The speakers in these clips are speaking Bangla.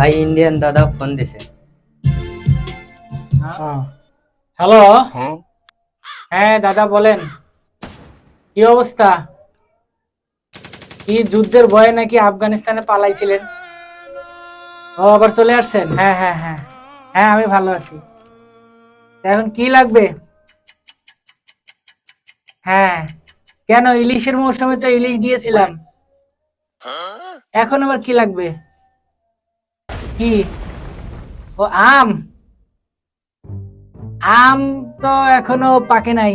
ভাই ইন্ডিয়ান দাদা ফোন দিছে। হ্যালো হ্যাঁ। দাদা বলেন। কি অবস্থা? কি যুদ্ধের ভয়ে নাকি আফগানিস্তানে পালাইছিলেন? ও আবার চলে আসছেন? হ্যাঁ হ্যাঁ হ্যাঁ। হ্যাঁ আমি ভালো আছি। এখন কি লাগবে? হ্যাঁ। কেন ইলিশের মৌসুমে তো ইলিশ দিয়েছিলাম। এখন আবার কি লাগবে? কি? ও আম। আম তো এখনও পাকে নাই।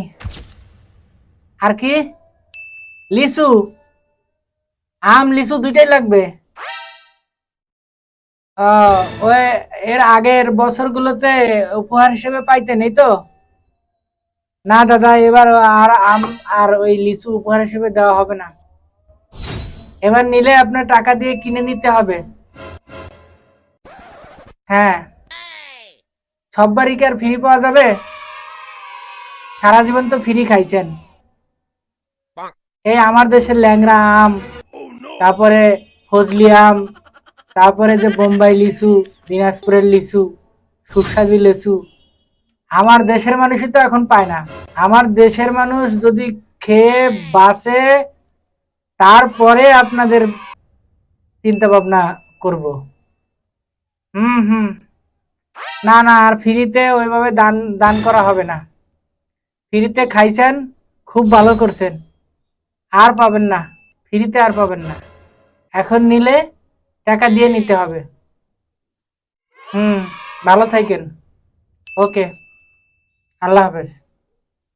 আর কি? লিচু। আম লিচু দুইটাই লাগবে। ও, ওই এর আগের বছরগুলোতে উপহার হিসেবে পাইতেন এই তো? না দাদা এবার আর আম আর ওই লিচু উপহার হিসেবে দেওয়া হবে না। এবার নিলে আপনার টাকা দিয়ে কিনে নিতে হবে। হ্যাঁ। সববারই কি আর ফ্রি পাওয়া যাবে? সারা জীবন তো ফ্রি খাইছেন। এই আমার দেশের ল্যাংরা আম, তারপরে ফজলি আম, তারপরে যে বোম্বাই লিচু, দিনাজপুরের লিচু, সুস্বাদু লিচু। আমার দেশের মানুষই তো এখন পায় না। আমার দেশের মানুষ যদি খেয়ে বাসে তারপরে আপনাদের চিন্তা ভাবনা করব। হুম হুম। না না, আর ফ্রিতে ওইভাবে দান দান করা হবে না। ফ্রিতে খাইছেন, খুব ভালো করছেন। আর পাবেন না, ফ্রিতে আর পাবেন না। এখন নিলে টাকা দিয়ে নিতে হবে। হুম, ভালো থাকেন। ওকে, আল্লাহ হাফেজ।